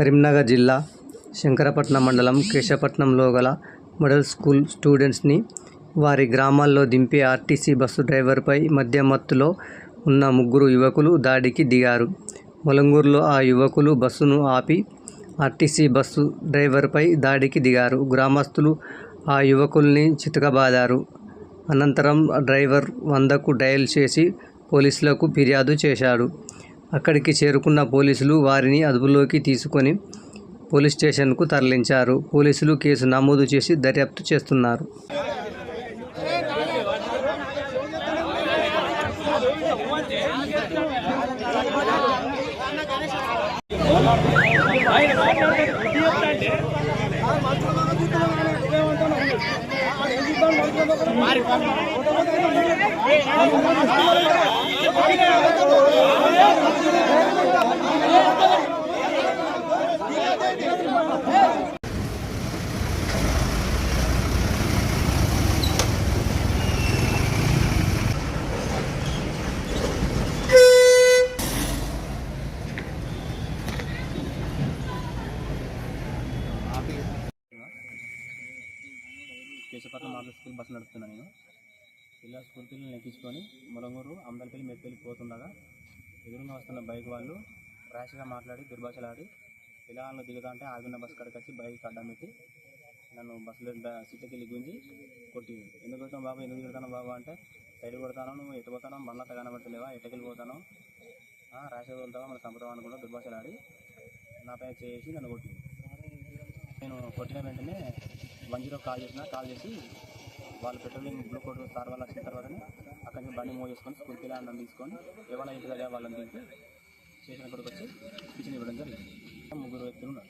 కరీంనగర్ జిల్లా శంకరపట్నం మండలం కేశపట్నంలో గల మోడల్ స్కూల్ స్టూడెంట్స్ని వారి గ్రామాల్లో దింపే ఆర్టీసీ బస్సు డ్రైవర్పై మద్యం మత్తులో ఉన్న ముగ్గురు యువకులు దాడికి దిగారు. మొలంగూరులో ఆ యువకులు బస్సును ఆపి ఆర్టీసీ బస్సు డ్రైవర్పై దాడికి దిగారు. గ్రామస్తులు ఆ యువకుల్ని చితకబాదారు. అనంతరం డ్రైవర్ వందకు డయల్ చేసి పోలీసులకు ఫిర్యాదు చేశాడు. అక్కడికి చేరుకున్న పోలీసులు వారిని అదుపులోకి తీసుకొని పోలీస్ స్టేషన్కు తరలించారు. పోలీసులు కేసు నమోదు చేసి దర్యాప్తు చేస్తున్నారు. కేశపట్నం మోడల్ స్కూల్ బస్సు నడుపుతున్నాను నేను. పిల్లల స్కూల్ పిల్లల్ని ఎక్కించుకొని మొలంగూరు అమ్మదలపల్లి మెట్పల్లి పోతుండగా ఎదురుగా వస్తున్న బైక్ వాళ్ళు ర్యాష్గా మాట్లాడి దుర్భాషలాడి పిల్లలను దిగుతా అంటే ఆగిన బస్సు కాడికి వచ్చి బైక్ అడ్డం పెట్టి నన్ను బస్సులో సీట్కి వెళ్ళి గుంజి కొట్టి ఎందుకు కొడతాను బాబు? ఎందుకు తిడతాను బాబు అంటే సైడ్ కొడతాను నువ్వు ఎటు పోతాను బండ్లతో కనబడతలేవా ఎటకెళ్ళి పోతాను ర్యాష్గా వెళ్తావా మన సంప్రదాయం అనుకుంటా దుర్భాషలాడి నాపై చేసి నన్ను కొట్టి నేను కొట్టిన వెంటనే వన్ జీరో కాల్ చేసిన కాల్ చేసి వాళ్ళు పెట్రోలింగ్ బ్లూ కోట్ సార్ వాళ్ళు వచ్చిన తర్వాతనే అక్కడి నుంచి బండి మూవ్ చేసుకొని స్కూల్కి వెళ్ళి అన్నం తీసుకొని ఏమైనా ఇంటి దగ్గర వాళ్ళని దింపి స్టేషన్ ఇక్కడికి వచ్చి కిచెన్ ఇవ్వడం జరిగింది. ముగ్గురు వ్యక్తులు ఉన్నారు.